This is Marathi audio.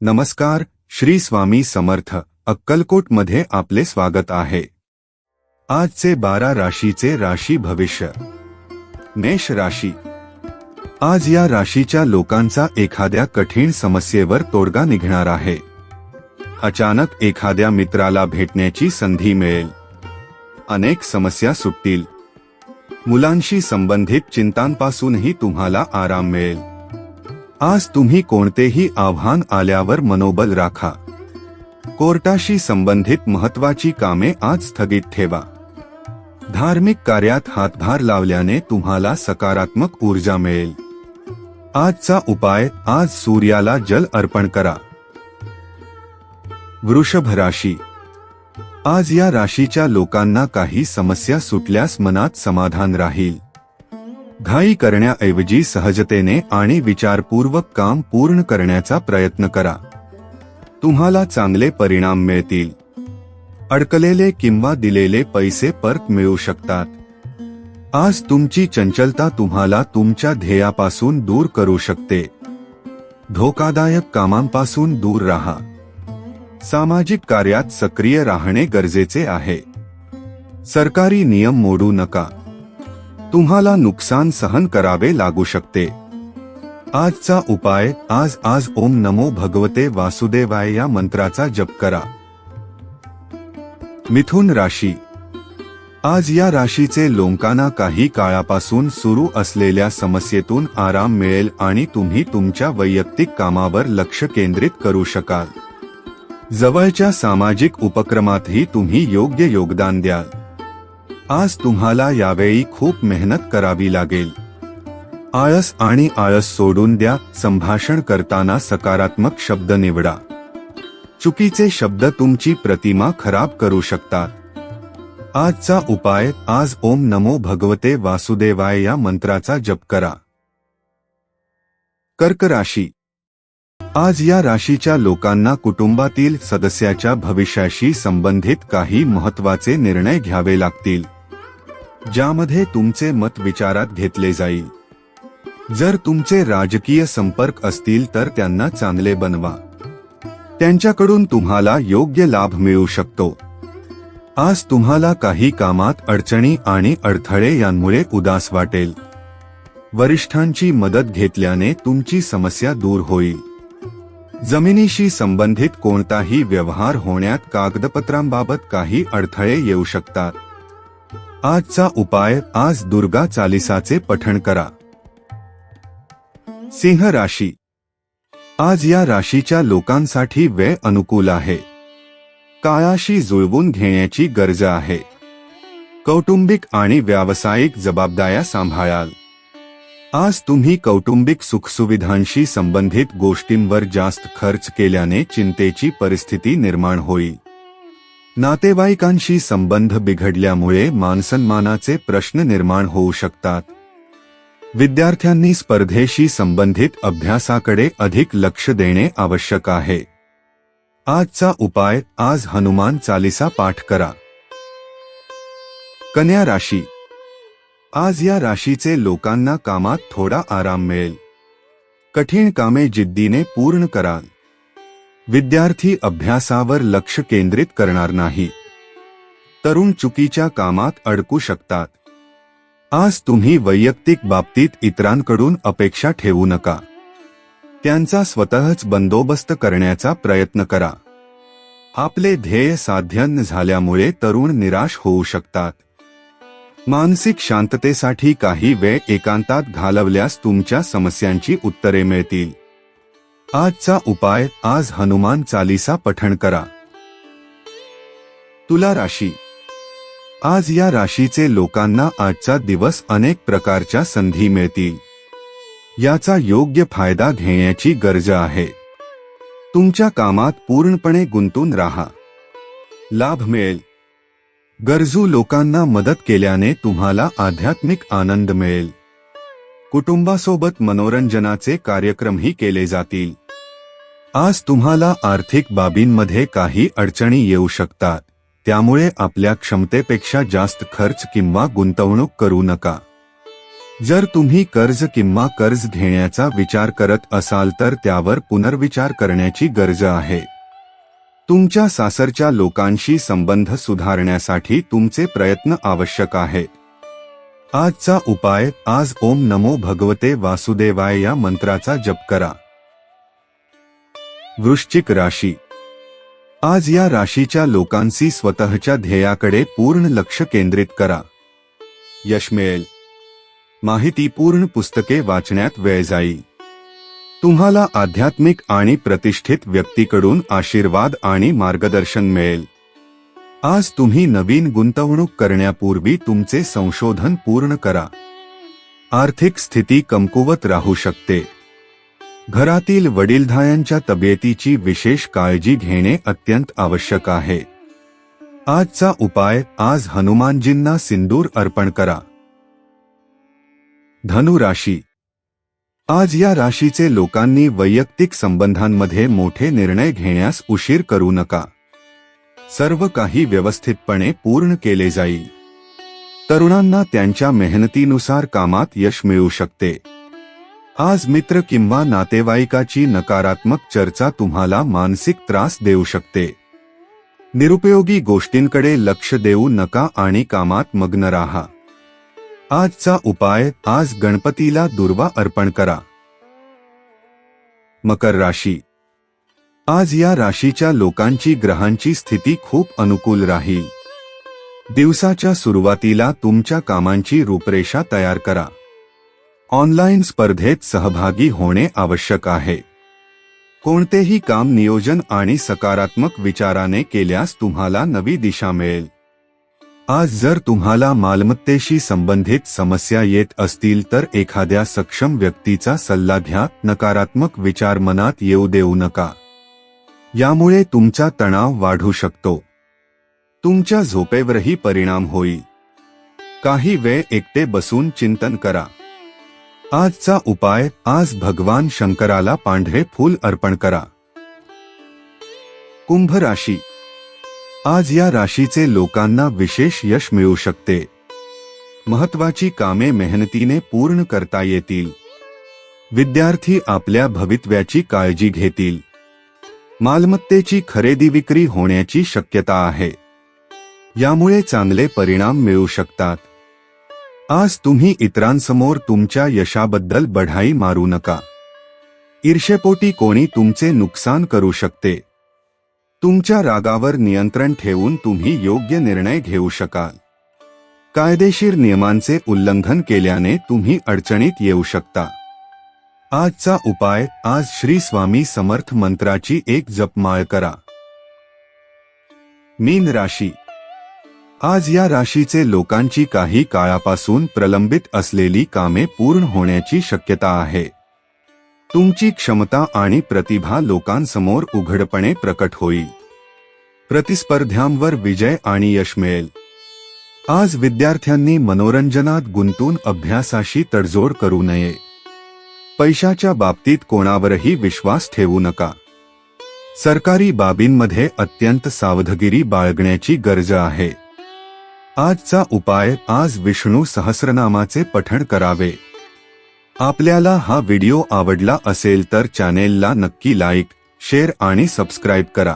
नमस्कार श्री स्वामी समर्थ अक्कलकोटमध्ये आपले स्वागत आहे. आजचे बारा राशीचे राशी भविष्य. मेष राशी. आज या राशीच्या लोकांचा एखाद्या कठीण समस्येवर तोडगा निघणार आहे. अचानक एखाद्या मित्राला भेटण्याची संधी मिळेल. अनेक समस्या सुटतील. मुलांशी संबंधित चिंतांपासूनही तुम्हाला आराम मिळेल. आज तुम्ही कोणतेही आव्हान आल्यावर मनोबल राखा. कोर्टाशी संबंधित महत्वाची कामे आज स्थगित ठेवा. धार्मिक कार्यात हातभार लावल्याने तुम्हाला सकारात्मक ऊर्जा मिळेल. आजचा उपाय आज सूर्याला जल अर्पण करा. वृषभ राशी. आज या राशीच्या लोकांना काही समस्या सुटल्यास मनात समाधान राहील. घाई करण्याऐवजी सहजतेने आणि विचारपूर्वक काम पूर्ण करण्याचा प्रयत्न करा. तुम्हाला चांगले परिणाम मिळतील. अडकलेले किंवा दिलेले पैसे परत मिळू शकतात. आज तुमची चंचलता तुम्हाला तुमच्या ध्येयापासून दूर करू शकते. धोकादायक कामांपासून दूर राहा. सामाजिक कार्यात सक्रिय राहणे गरजेचे आहे. सरकारी नियम मोडू नका. तुम्हाला नुकसान सहन करावे लागू शकते. आजचा उपाय आज आज ओम नमो भगवते वासुदेवाय या मंत्राचा जप करा. मिथुन राशी. आज या राशीचे लोकांना काही काळापासून सुरू असलेल्या समस्येतून आराम मिळेल आणि तुम्ही तुमच्या वैयक्तिक कामावर लक्ष केंद्रित करू शकाल. जवळच्या सामाजिक उपक्रमातही तुम्ही योग्य योगदान द्याल. आज तुम्हाला यावेळी खूप मेहनत करावी लागेल. आळस आणि आळस सोडून द्या संभाषण करताना सकारात्मक शब्द निवडा. चुकीचे शब्द तुमची प्रतिमा खराब करू शकतात. आजचा उपाय आज ओम नमो भगवते वासुदेवाय या मंत्राचा जप करा. कर्क राशी. आज या राशीच्या लोकांना कुटुंबातील सदस्याच्या भविष्याशी संबंधित काही महत्त्वाचे निर्णय घ्यावे लागतील. ज्यामध्ये तुमचे मत विचारात घेतले जाईल. जर तुमचे राजकीय संपर्क असतील तर त्यांना चांगले बनवा. त्यांच्याकडून तुम्हाला योग्य लाभ मिळू शकतो. आज तुम्हाला काही कामात अडचणी आणि अडथळे यांमुळे उदास वाटेल. वरिष्ठांची मदत घेतल्याने तुमची समस्या दूर होईल. जमिनीशी संबंधित कोणताही व्यवहार होण्यात कागदपत्रांबाबत काही अडथळे येऊ शकतात. आजचा उपाय आज दुर्गा चालिसाचे पठण करा. सिंह राशी. आज या राशीच्या लोकांसाठी वेळ अनुकूल आहे. काळाशी जुळवून घेण्याची गरज आहे. कौटुंबिक आणि व्यावसायिक जबाबदाऱ्या सांभाळाल. आज तुम्ही कौटुंबिक सुखसुविधांशी संबंधित गोष्टींवर जास्त खर्च केल्याने चिंतेची परिस्थिती निर्माण होईल. नातेवाईकांशी संबंध बिघडल्यामुळे मानसन्मानाचे प्रश्न निर्माण होऊ शकतात. विद्यार्थ्यांनी स्पर्धेशी संबंधित अभ्यासाकडे अधिक लक्ष देणे आवश्यक आहे. आजचा उपाय आज हनुमान चालिसा पाठ करा. कन्या राशी. आज या राशीचे लोकांना कामात थोडा आराम मिळेल. कठीण कामे जिद्दीने पूर्ण कराल. विद्यार्थी अभ्यासावर लक्ष केंद्रित करणार नाही. तरुण चुकीच्या कामात अडकू शकतात. आज तुम्ही वैयक्तिक बाबतीत इतरांकडून अपेक्षा ठेवू नका. त्यांचा स्वतःच बंदोबस्त करण्याचा प्रयत्न करा. आपले ध्येय साध्य झाल्यामुळे तरुण निराश होऊ शकतात. मानसिक शांततेसाठी काही वेळ एकांतात घालवल्यास तुमच्या समस्यांची उत्तरे मिळतील. आजचा उपाय आज हनुमान चालीसा पठण करा. तुला राशी. आज या राशीचे लोकांना आजचा दिवस अनेक प्रकारच्या संधी मिळतील. याचा योग्य फायदा घेण्याची गरज आहे. तुमच्या कामात पूर्णपणे गुंतून राहा. लाभ मिळेल. गरजू लोकांना मदत केल्याने तुम्हाला आध्यात्मिक आनंद मिळेल. कुटुंबासोबत मनोरंजनाचे कार्यक्रमही केले जातील. आज तुम्हाला आर्थिक बाबींमध्ये काही अडचणी येऊ शकतात. त्यामुळे आपल्या क्षमतेपेक्षा जास्त खर्च किंवा गुंतवणूक करू नका. जर तुम्ही कर्ज किंवा कर्ज घेण्याचा विचार करत असाल तर त्यावर पुनर्विचार करण्याची गरज आहे. तुमच्या सासरच्या लोकांशी संबंध सुधारण्यासाठी तुमचे प्रयत्न आवश्यक आहेत. आजचा उपाय आज ओम नमो भगवते वासुदेवाय या मंत्राचा जप करा. वृश्चिक राशी. आज या राशीच्या लोकांशी स्वतःच्या ध्येयाकडे पूर्ण लक्ष केंद्रित करा. यश मिळेल. माहितीपूर्ण पुस्तके वाचण्यात वेळ जाईल. तुम्हाला आध्यात्मिक आणि प्रतिष्ठित व्यक्तीकडून आशीर्वाद आणि मार्गदर्शन मिळेल. आज तुम्ही नवीन गुंतवणूक करण्यापूर्वी तुमचे संशोधन पूर्ण करा. आर्थिक स्थिती कमकुवत राहू शकते. घरातील वडीलधायांच्या तब्येतीची विशेष काळजी घेणे अत्यंत आवश्यक आहे. आजचा उपाय आज हनुमानजींना सिंदूर अर्पण करा. धनु राशी. आज या राशीचे लोकांनी वैयक्तिक संबंधांमध्ये मोठे निर्णय घेण्यास उशीर करू नका. सर्व काही व्यवस्थितपणे पूर्ण केले जाईल. तरुणांना त्यांच्या मेहनतीनुसार कामात यश मिळू शकते. आज मित्र किंवा नातेवाईकाची नकारात्मक चर्चा तुम्हाला मानसिक त्रास देऊ शकते. निरुपयोगी गोष्टींकडे लक्ष देऊ नका आणि कामात मग्न राहा. आजचा उपाय आज गणपतीला दुर्वा अर्पण करा. मकर राशी आज या राशीच्या लोकांची ग्रहांची स्थिती खूप अनुकूल राहील. दिवसाच्या सुरुवातीला तुमच्या कामांची रूपरेषा तयार करा. ऑनलाईन स्पर्धेत सहभागी होणे आवश्यक आहे. कोणतेही काम नियोजन आणि सकारात्मक विचाराने केल्यास तुम्हाला नवी दिशा मिळेल. आज जर तुम्हाला मालमत्तेशी संबंधित समस्या येत असतील तर एखाद्या सक्षम व्यक्तीचा सल्ला घ्या. नकारात्मक विचार मनात येऊ देऊ नका. यामुळे तुमचा तणाव वाढू शकतो. तुमच्या झोपेवरही परिणाम होईल. काही वेळ एकटे बसून चिंतन करा. आजचा उपाय आज भगवान शंकराला पांढरे फूल अर्पण करा. कुंभ राशी. आज या राशीचे लोकांना विशेष यश मिळू शकते. महत्वाची कामे मेहनतीने पूर्ण करता येतील. विद्यार्थी आपल्या भवितव्याची काळजी घेतील. मालमत्तेची खरेदी विक्री होण्याची शक्यता आहे. यामुळे चांगले परिणाम मिळू शकतात. आज तुम्ही इतरांसमोर तुमच्या यशाबद्दल बढाई मारू नका. ईर्षेपोटी कोणी तुमचे नुकसान करू शकते. तुमच्या रागावर नियंत्रण ठेवून तुम्ही योग्य निर्णय घेऊ शकाल. कायदेशीर नियमांचे उल्लंघन केल्याने तुम्ही अडचणीत येऊ शकता. आजचा उपाय आज श्री स्वामी समर्थ मंत्राची एक जपमाळ करा. मीन राशी. आज या राशीचे लोकांची काही काळापासून प्रलंबित असलेली कामे पूर्ण होण्याची शक्यता आहे. तुमची क्षमता आणि प्रतिभा लोकांसमोर उघडपणे प्रकट होईल. प्रतिस्पर्ध्यांवर विजय आणि यश मिळेल. आज विद्यार्थ्यांनी मनोरंजनात गुंतून अभ्यासाशी तडजोड करू नये. पैशाच्या बाबतीत कोणावरही विश्वास ठेवू नका. सरकारी बाबींमध्ये अत्यंत सावधगिरी बाळगण्याची गरज आहे. आजचा उपाय आज विष्णू सहस्रनामाचे पठण करावे. आपल्याला हा व्हिडिओ आवडला असेल तर चॅनेलला नक्की लाईक शेअर आणि सबस्क्राईब करा.